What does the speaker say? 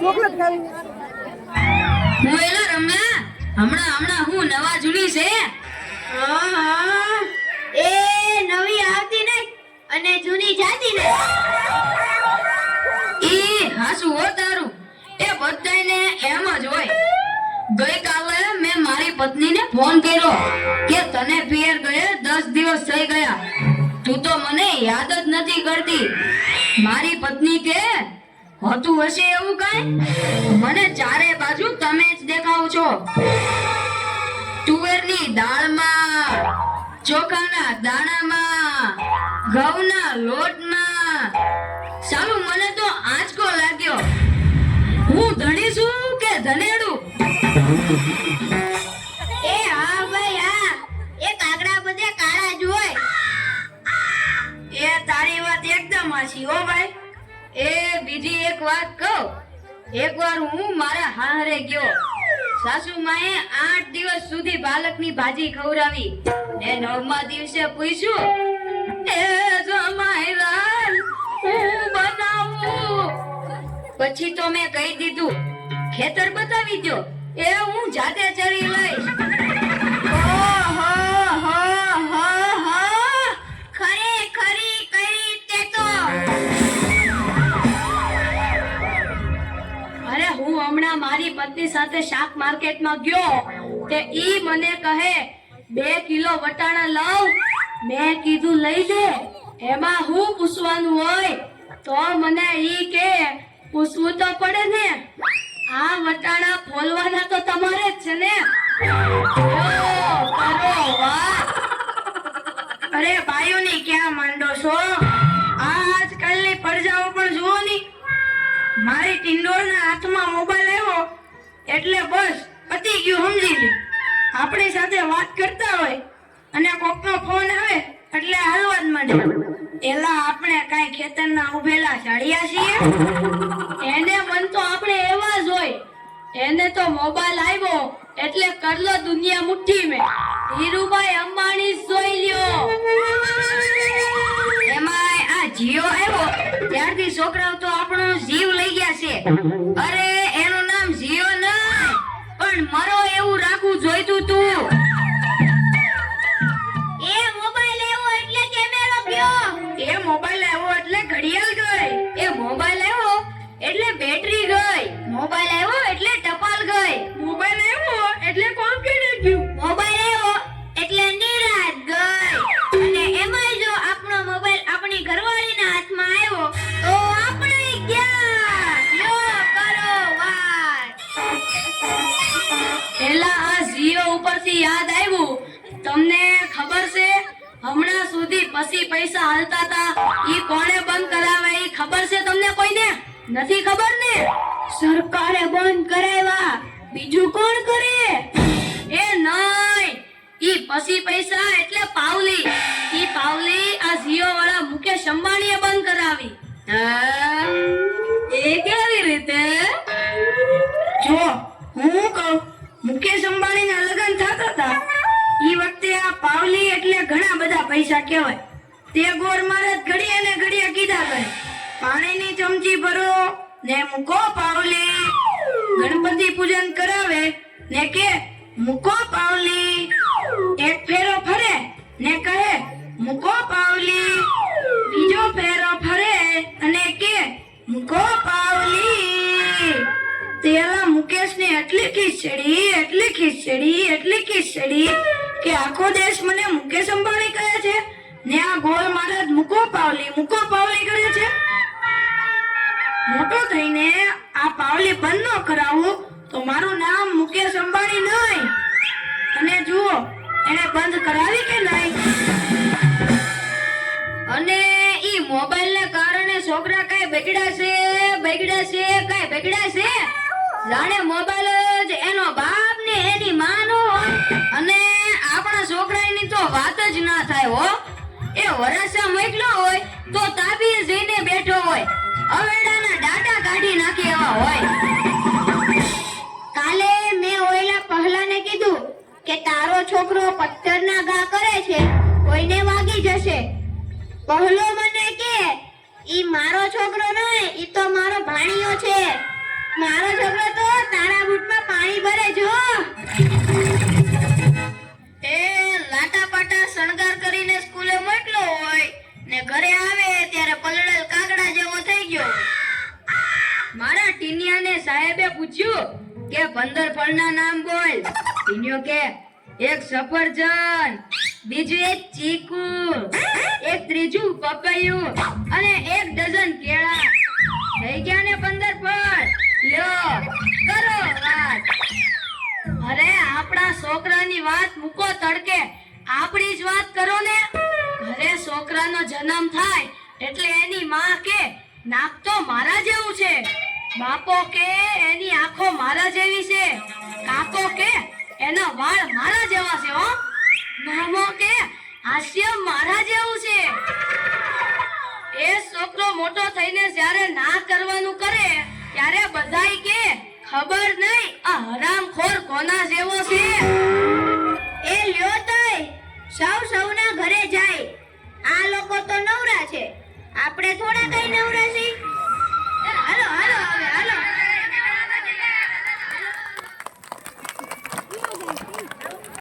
Chocolate ખાવી હું એલા રમ્યા? હમણાં હમણાં હું નવા જૂની છે? હા હા. એ નવી આવતી નહીં અને જૂની જાતી નહીં એ હાસુ હો તારું. એ બધાયને એમ જ હોય. ગઈકાલે મેં મારી પત્નીને ફોન કર્યો કે તને પિયર ગયે દસ દિવસ થઈ ગયા. તું તો મને યાદ જ નથી કરતી. મારી પત્ની કે હોતું હશે એવું કઈ? મને ચારે બાજુ તમે જ દેખાવ છો. તુવેરની દાળમાં ચોખાના દાણામાં ઘઉંના લોટમાં. સારું મને તો આંચકો લાગ્યો. હું ધણી છું કે ધનેડું? એ હા ભાઈ હા. એ કાગડા બધે કાળા જ હોય. એ તારી વાત એકદમ હાસી હો ભાઈ. એ બીજી એક વાત કહું. એકવાર હું મારા હારે ગયો. સાસુ માએ આઠ દિવસ સુધી પાલકની ભાજી ખવડાવી. ને નવમા દિવસે પૂછ્યું, એ જમાઈ રાલ હું બનાવું? પછી તો મેં કહી દીધું, ખેતર બતાવી દો એ હું જાતે ચરી લઈશ. સાથે શાક માર્કેટમાં ગયો તે ઈ મને કહે, બે કિલો વટાણા લઉં, મેં કીધું લઈ દે એમાં હું પૂછવાનું હોય તો મને ઈ કે, પૂછવું તો પડે ને. આ વટાણા ફોલવાના તો તમારે જ છે ને. અરે ભાઈઓની ક્યાં માંડો છો? આજકાલની પ્રજાઓ પણ જુઓ ની. મારી ટિંડોળના હાથમાં મોબાઈલ આવ્યો એટલે બસ પતી ગયું, સમજી લે આપણી સાથે વાત કરતા હોય અને કોકનો ફોન આવે એટલે હાલવા જ માંડે એલા આપણે કાંઈ ખેતરના ઉભેલા સાડિયા છીએ? એને મન તો આપણે એવા જ હોય. એને તો મોબાઈલ આવ્યો એટલે કરલો દુનિયા મુઠ્ઠી મેં. ધીરુભાઈ અંબાણી જોઈ લ્યો. એમાં આ જીઓ આવ્યો ત્યારથી છોકરાઓ તો આપણો જીવ લઈ ગયા છે. અરે પણ મરો એવું રાખવું જોઈતું તું. એ મોબાઈલ એવો એટલે કેમેરો ગયો. એ મોબાઈલ આવ્યો એટલે ઘડિયાળ ગઈ. એ મોબાઈલ આવ્યો એટલે બેટરી ગઈ. મોબાઈલ આવ્યો એટલે ટપાલ ગઈ. મોબાઈલ આવ્યો એટલે કોમ્પ્યુટર જીઓ યાદ આવ્યું. તમને ખબર છે, હમણાં સુધી પછી પૈસા હાલતા હતા. એ કોણે બંધ કરાવે એ ખબર છે તમને કોઈને? નથી ખબર ને? સરકારે બંધ કરાવ્યા. બીજું કોણ કરે? એ નહીં. ઈ પછી પૈસા એટલે પાવલી. ઈ પાવલી આ જીઓ વાળા મુકેશ અંબાણીએ બંધ કરાવી. એ કેવી રીતે? જો, હું કહું મુકેશ અંબાણીના લગ્ન થતા હતા. એ વખતે આ પાવલી એટલે ઘણા બધા પૈસા કહેવાય. તે ગોર મારે ઘડીએ ને ઘડીએ કીધા કરે. પાણીની ચમચી ભરો ને મૂકો પાવલી. ગણપતિ પૂજન કરાવે ને કે મૂકો પાવલી. એક ફેરો ફરે ને કહે, મૂકો પાવલી. બીજો ફેરો ફરે અને કે, મૂકો પાવલી. તેલા મુકેશને એટલી ખીચડી એટલી ખીચડી એટલી ખીચડી કે આખો દેશ મને મુકેશ અંબાણી કહે છે. ને આ ગોળ મહારાજ મુકો પાવલી મુકો પાવલી કરે છે. મોટો થઈને આ પાવલી બંધ ન કરાવું તો મારું નામ મુકેશ અંબાણી નહીં. અને જુઓ, એને બંધ કરાવી કે નહીં? અને ઈ મોબાઈલ ને કારણે છોકરા કઈ બગડ્યા છે બગડ્યા છે, કઈ બગડ્યા છે? જાણે મોબાઈલ જ એનો બાપ ને એની માં નો અને આપણા છોકરાની તો વાત જ ના થાય હો. એ વરાસા મોકલો હોય તો તાબી જઈને બેઠો હોય. અવેડાના ડાટા કાઢી નાખે એવા હોય. કાલે મેં ઓયલા પહેલાને કીધું કે તારો છોકરો પથ્થરના ઘા કરે છે, કોઈને વાગી જશે. પહેલો મને કે, ઈ મારો છોકરો નહીં ઈ તો મારો ભાણિયો છે મારો છોકરો તો તારા બૂટમાં પાણી ભરે જો એ લાટા પાટા શણગાર કરીને સ્કૂલે મોકલો હોય ને ઘરે આવે ત્યારે પલળેલ કાગડા જેવો થઈ ગયો મારા ટીનિયાને સાહેબે પૂછ્યું કે પંદર ફળના નામ બોલ. ટીનિયો કે, એક સફરજન, બીજું એક ચીકુ, એક ત્રીજું પપૈયું અને એક ડઝન કેળા. થઈ ગયા ને પંદર ફળ લ્યો અરે, આપણા છોકરાની વાત મૂકો તડકે. આપણી જ વાત કરો ને. ઘરે છોકરાનો જન્મ થાય એટલે એની માં કે, નાક તો મારા જેવું છે. બાપો કે, એની આંખો મારા જેવી છે. કાકો કે, એના વાળ મારા જેવા છે, હો. મામો કે હાસ્ય મારા જેવું છે. એ છોકરો મોટો થઈને જ્યારે ના કરવાનું કરે ત્યારે બધાય કે ખબર નહીં આ હરામખોર કોના જેવો છે. એ લ્યો તય, સૌ સૌના ઘરે જાય. આ લોકો તો નવરા છે. આપણે થોડા કઈ નવરા છીએ?